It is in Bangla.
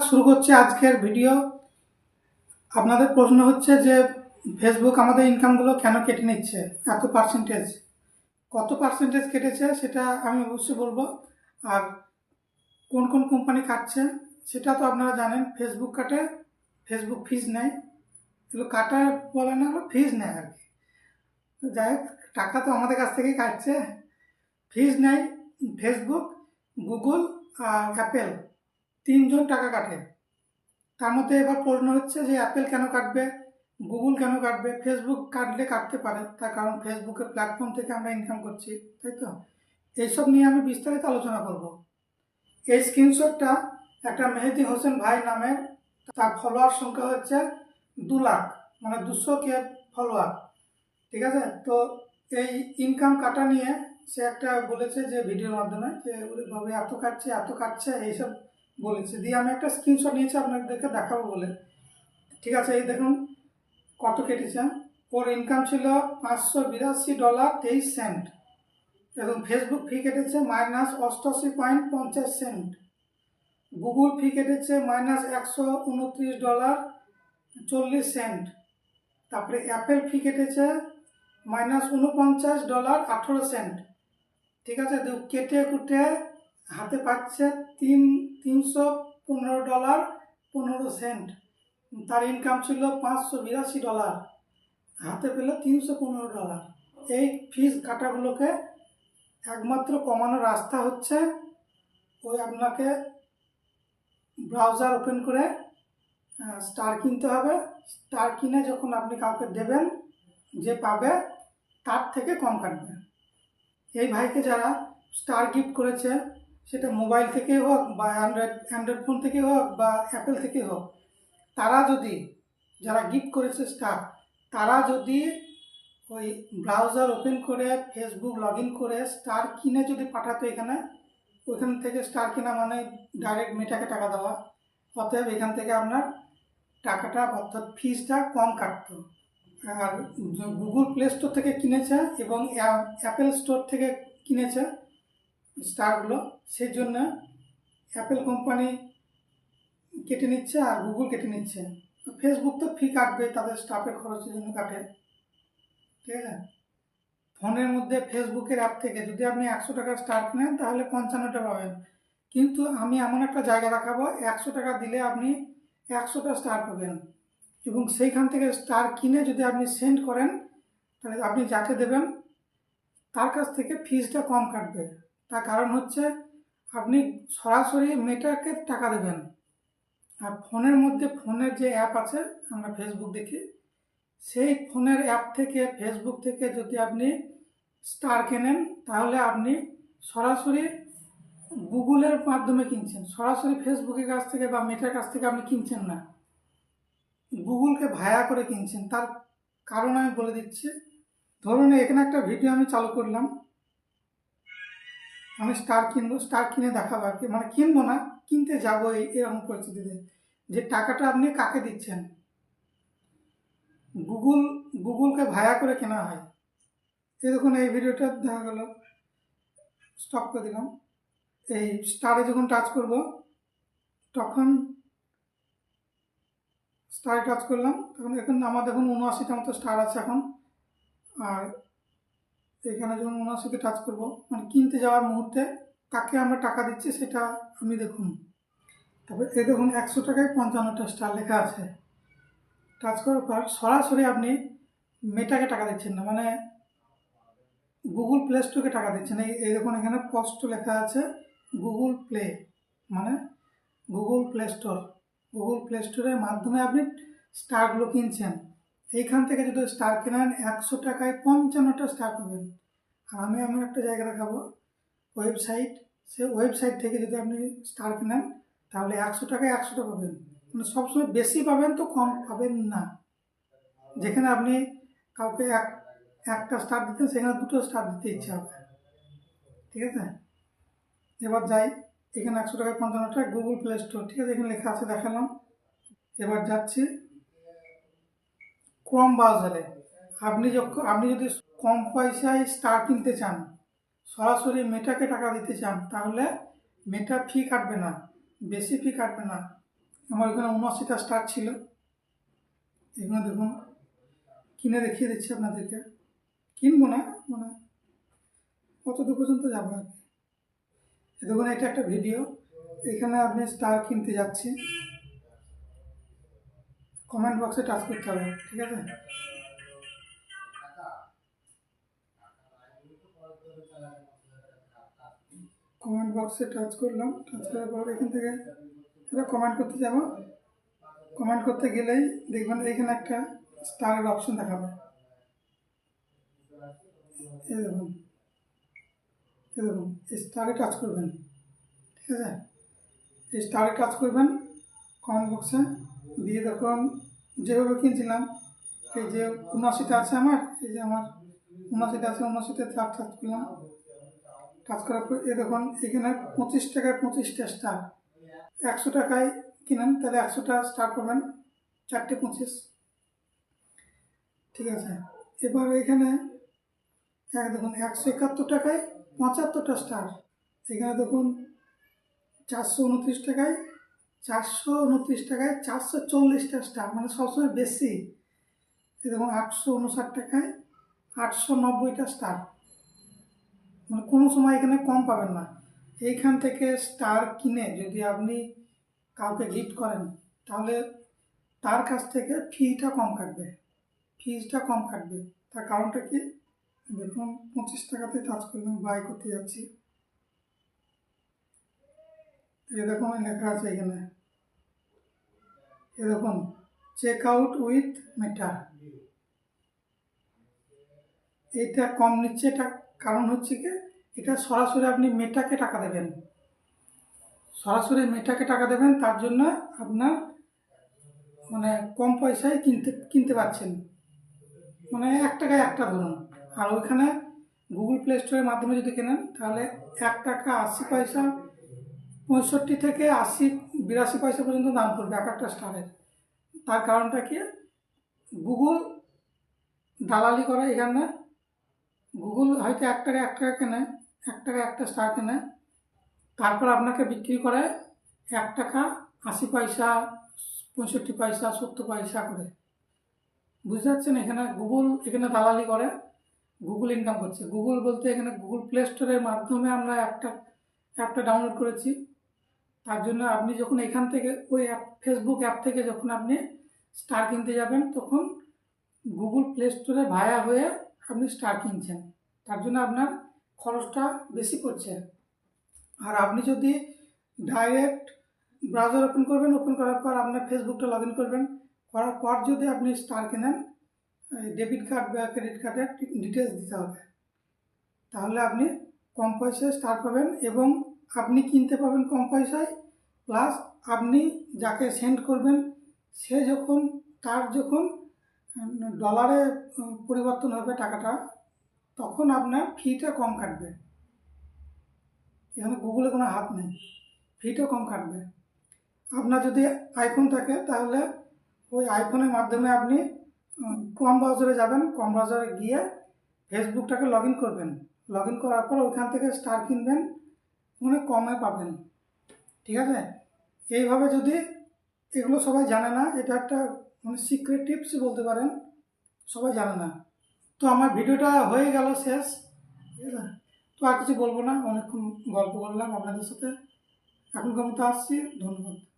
শুরু করছি আজকের ভিডিও। আপনাদের প্রশ্ন হচ্ছে যে ফেসবুক আমাদের ইনকামগুলো কেন কেটে নিচ্ছে? এত পার্সেন্টেজ কত পার্সেন্টেজ কেটেছে সেটা আমি অবশ্যই বলব। আর কোন কোন কোম্পানি কাটছে সেটা তো আপনারা জানেন ফেসবুক কাটে ফেসবুক ফিজ নেয়। এগুলো কাটা বলে না ফিজ নেয় আর কি। যাই হোক, টাকা তো আমাদের কাছ থেকেই কাটছে। ফিজ নেয় ফেসবুক গুগল আর অ্যাপেল তিনজন টাকা কাটে। তার মধ্যে এবার প্রশ্ন হচ্ছে যে অ্যাপেল কেন কাটবে? গুগল কেন কাটবে? ফেসবুক কাটলে কাটতে পারে, তার কারণ ফেসবুকের প্ল্যাটফর্ম থেকে আমরা ইনকাম করছি, তাই তো? এইসব নিয়ে আমি বিস্তারিত আলোচনা করব। এই স্ক্রিনশটটা একটা মেহেদি হোসেন ভাই নামে, তার ফলোয়ার সংখ্যা হচ্ছে দু লাখ মানে দুশো কে ফলোয়ার ঠিক আছে? তো এই ইনকাম কাটা নিয়ে সে একটা বলেছে যে ভিডিওর মাধ্যমে, যে এত কাটছে এত কাটছে, এইসব বলেছে, দিয়ে আমি একটা স্ক্রিনশট নিয়েছি, আপনাদেরকে দেখাবো বলে। ঠিক আছে, এই দেখুন কত কেটেছে ওর ইনকাম ছিল পাঁচশো বিরাশি ডলার তেইশ সেন্ট এবং ফেসবুক ফি কেটেছে মাইনাস অষ্টআশি পয়েন্ট পঞ্চাশ সেন্ট গুগল ফি কেটেছে মাইনাস একশো উনত্রিশ ডলার চল্লিশ সেন্ট তারপরে অ্যাপেল ফি কেটেছে মাইনাস উনপঞ্চাশ ডলার আঠেরো সেন্ট ঠিক আছে কেটে কুটে হাতে পাচ্ছে তিন, তিনশো পনেরো ডলার, পনেরো সেন্ট। তার ইনকাম ছিল পাঁচশো বিরাশি ডলার। হাতে পেল তিনশো পনেরো ডলার। এই ফিস কাটাগুলোকে একমাত্র কমানোর রাস্তা হচ্ছে ওই আপনাকে ব্রাউজার ওপেন করে স্টার কিনতে হবে। স্টার কিনে যখন আপনি কাউকে দেবেন, যে পাবে, তার থেকে কম কাটবে। এই ভাইকে যারা স্টার গিফট করেছে সেটা মোবাইল থেকেই হোক বা অ্যান্ড্রয়েড অ্যান্ড্রয়েড ফোন থেকে হোক বা অ্যাপেল থেকে হোক, তারা যদি, যারা গিফট করেছে স্টার, তারা যদি ওই ব্রাউজার ওপেন করে, ফেসবুক লগ ইন করে স্টার কিনে যদি পাঠাতো এখানে ওইখান থেকে স্টার কেনা মানে ডাইরেক্ট মেটাকে টাকা দেওয়া। অতএব এখান থেকে আপনার টাকাটা অর্থাৎ ফিজটা কম কাটতো। আর গুগল প্লে স্টোর থেকে কিনেছে এবং অ্যাপেল স্টোর থেকে কিনেছে স্টারগুলো সেই জন্য অ্যাপেল কোম্পানি কেটে নিচ্ছে আর গুগল কেটে নিচ্ছে। ফেসবুক তো ফি কাটবে তাদের স্টাফের খরচের জন্য কাটে। ঠিক আছে? ফোনের মধ্যে ফেসবুকের অ্যাপ থেকে যদি আপনি একশো টাকা স্টার নেন তাহলে পঞ্চান্নটা পাবেন। কিন্তু আমি এমন একটা জায়গা রাখাবো একশো টাকা দিলে আপনি একশোটা স্টার পাবেন। এবং সেইখান থেকে স্টার কিনে যদি আপনি সেন্ড করেন, তাহলে আপনি যাকে দেবেন, তার কাছ থেকে ফিজটা কম কাটবে। তার কারণ হচ্ছে আপনি সরাসরি মেটাকে টাকা দেবেন। আর ফোনের মধ্যে ফোনের যে অ্যাপ আছে, আমরা ফেসবুক দেখি, সেই ফোনের অ্যাপ থেকে ফেসবুক থেকে যদি আপনি স্টার কেনেন, তাহলে আপনি সরাসরি গুগলের মাধ্যমে কিনছেন। সরাসরি ফেসবুকের কাছ থেকে বা মেটার কাছ থেকে আপনি কিনছেন না। গুগলকে ভায়া করে কিনছেন। তার কারণ আমি বলে দিচ্ছি। ধরুন এখানে একটা ভিডিও আমি চালু করলাম। আমি স্টার কিনবো স্টার কিনে দেখাবো আর কি। মানে কিনবো না, কিনতে যাব এই, এরকম পরিস্থিতিতে। যে টাকাটা আপনি কাকে দিচ্ছেন? গুগল গুগলকে ভায়া করে কেনা হয়। এই দেখুন, এই ভিডিওটা দেখা গেল। স্টপ করে দিলাম। এই স্টারে যখন টাচ করব, তখন স্টারে টাচ করলাম। তখন এখন আমার দেখুন উনআশিটা মতো স্টার আছে এখন। আর এখানে যখন ওনার সাথে টাচ করব মানে কিনতে যাওয়ার মুহূর্তে কাকে আমরা টাকা দিচ্ছি সেটা আমি দেখুন। তারপর এ দেখুন একশো টাকায় পঞ্চান্নটা স্টার লেখা আছে। টাচ করার পর সরাসরি আপনি মেটাকে টাকা দিচ্ছেন না মানে গুগল প্লে স্টোরকে টাকা দিচ্ছেন। এই এই দেখুন এখানে পোস্ট লেখা আছে গুগল প্লে মানে Google play store Google play স্টোরের মাধ্যমে আপনি স্টারগুলো কিনছেন। এইখান থেকে যদি স্টার কেনেন, একশো টাকায় পঞ্চান্নটা স্টার পাবেন। আর আমি এমন একটা জায়গা দেখাবো ওয়েবসাইট সে ওয়েবসাইট থেকে যদি আপনি স্টার কেনেন, তাহলে একশো টাকায় একশোটা পাবেন। মানে সবসময় বেশি পাবেন তো কম পাবেন না। যেখানে আপনি কাউকে এক, একটা স্টার দিতেন, সেখানে দুটো স্টার দিতে ইচ্ছা হবে। ঠিক আছে? এবার যাই, এখানে একশো টাকায় পঞ্চান্ন টাকা গুগল প্লে স্টোর ঠিক আছে? এখানে লেখা আছে, দেখালাম। এবার যাচ্ছি। ক্রম ব্রাউজারে আপনি যখন আপনি যদি কম পয়সায় স্টার কিনতে চান, সরাসরি মেটাকে টাকা দিতে চান, তাহলে মেটা ফি কাটবে না, বেশি ফি কাটবে না। আমার এখানে উনআশিটা স্টার ছিল। এখানে দেখুন, কিনে দেখিয়ে দিচ্ছি আপনাদেরকে। কিনবো না মানে কতদূর পর্যন্ত যাব আর কি। দেখুন, এটা একটা ভিডিও। এখানে আপনি স্টার কিনতে যাচ্ছি কমেন্ট বক্সে টাচ করতে হবে, ঠিক আছে? কমেন্ট বক্সে টাচ করলাম, টাচ করার পর এখান থেকে এটা কমেন্ট করতে যাব। কমেন্ট করতে গেলেই দেখবেন এখানে একটা স্টারের অপশন দেখাবে এই দেখুন এই দেখুন স্টারে টাচ করবেন, ঠিক আছে? এই স্টারে টাচ করবেন, কমেন্ট বক্সে দিয়ে তখন যেভাবে কিনছিলাম, এই যে উনআশিটা আছে আমার, এই যে আমার উনআশিটা আছে উনআশিটা টাচ টাচ করলাম। কাজ করার পর এ দেখুন, এখানে পঁচিশ টাকায় পঁচিশটা স্টার একশো টাকায় কিনেন, তাহলে একশোটা স্টার পাবেন, চারটে পঁচিশ। ঠিক আছে? এবার এখানে এক দেখুন, একশো একাত্তর টাকায় পঁচাত্তরটা স্টার এখানে দেখুন, চারশো উনত্রিশ টাকায় চারশো উনত্রিশ টাকায় চারশো চল্লিশটা স্টার মানে সবসময় বেশি। দেখুন, আটশো উনষাট টাকায় আটশো নব্বইটা স্টার। মানে কোনো সময় এখানে কম পাবেন না। এইখান থেকে স্টার কিনে যদি আপনি কাউকে গিফট করেন, তাহলে তার কাছ থেকে ফিটা কম কাটবে। ফিজটা কম কাটবে। তার কারণটা কি? দেখুন, পঁচিশ টাকাতে কাজ করলাম বাই করতে যাচ্ছি। এ দেখুন লেখা আছে এখানে। এ দেখুন চেক আউট উইথ মেটা এটা কম নিচ্ছে এটা কারণ হচ্ছে কি, এটা সরাসরি আপনি মেটাকে টাকা দেবেন। সরাসরি মেটাকে টাকা দেবেন, তার জন্য আপনার মানে কম পয়সায় কিনতে কিনতে পারছেন। মানে এক টাকায় একটা ধরুন। আর ওইখানে গুগল প্লে স্টোরের মাধ্যমে যদি কেনেন, তাহলে এক টাকা আশি পয়সা পঁয়ষট্টি থেকে আশি, বিরাশি পয়সা পর্যন্ত দাম পড়বে এক একটা স্টারের। তার কারণটা কি? গুগল দালালি করে এখানে। গুগল হয়তো এক টাকা এক টাকা কেনে, এক টাকা একটা স্টার কেনে। তারপর আপনাকে বিক্রি করে এক টাকা, আশি পয়সা, পঁয়ষট্টি পয়সা, সত্তর পয়সা করে। বুঝতে পারছেন? এখানে গুগল এখানে দালালি করে, গুগল ইনকাম করছে। গুগল বলতে এখানে গুগল প্লে স্টোরের মাধ্যমে আমরা একটা অ্যাপটা ডাউনলোড করেছি। তার জন্য আপনি যখন এখান থেকে ওই অ্যাপ ফেসবুক অ্যাপ থেকে যখন আপনি স্টার কিনতে যাবেন, তখন গুগল প্লে স্টোরে ভায়া হয়ে আপনি স্টার কিনছেন। তার জন্য আপনার খরচটা বেশি পড়ছে। আর আপনি যদি ডাইরেক্ট ব্রাউজার ওপেন করবেন ওপেন করার পর আপনার ফেসবুকটা লগ ইন করবেন, করার পর যদি আপনি স্টার কেনেন ডেবিট কার্ড বা ক্রেডিট কার্ডের ডিটেলস দিতে হবে। তাহলে আপনি কম পয়সায় স্টার পাবেন এবং আপনি কিনতে পাবেন কম পয়সায় প্লাস আপনি যাকে সেন্ড করবেন, সে যখন, তার যখন ডলারে পরিবর্তন হবে টাকাটা, তখন আপনার ফিটা কম কাটবে। এখানে গুগলে কোনো হাত নেই। ফিটা কম কাটবে। আপনার যদি আইফোন থাকে, তাহলে ওই আইফোনের মাধ্যমে আপনি ক্রম ব্রাউজারে যাবেন ক্রম ব্রাউজারে গিয়ে ফেসবুকটাকে লগ করবেন। লগ করার পর ওইখান থেকে স্টার কিনবেন। মানে কমে পাবেন। ঠিক আছে? এইভাবে যদি এগুলো সবাই জানে না, এটা একটা মানে সিক্রেট টিপস বলতে পারেন, সবাই জানে না। তো আমার ভিডিওটা হয়ে গেল শেষ। ঠিক আছে? তো আর কিছু বলব না, অনেকক্ষণ গল্প করলাম আপনাদের সাথে। এখনকার মতো আসছি, ধন্যবাদ।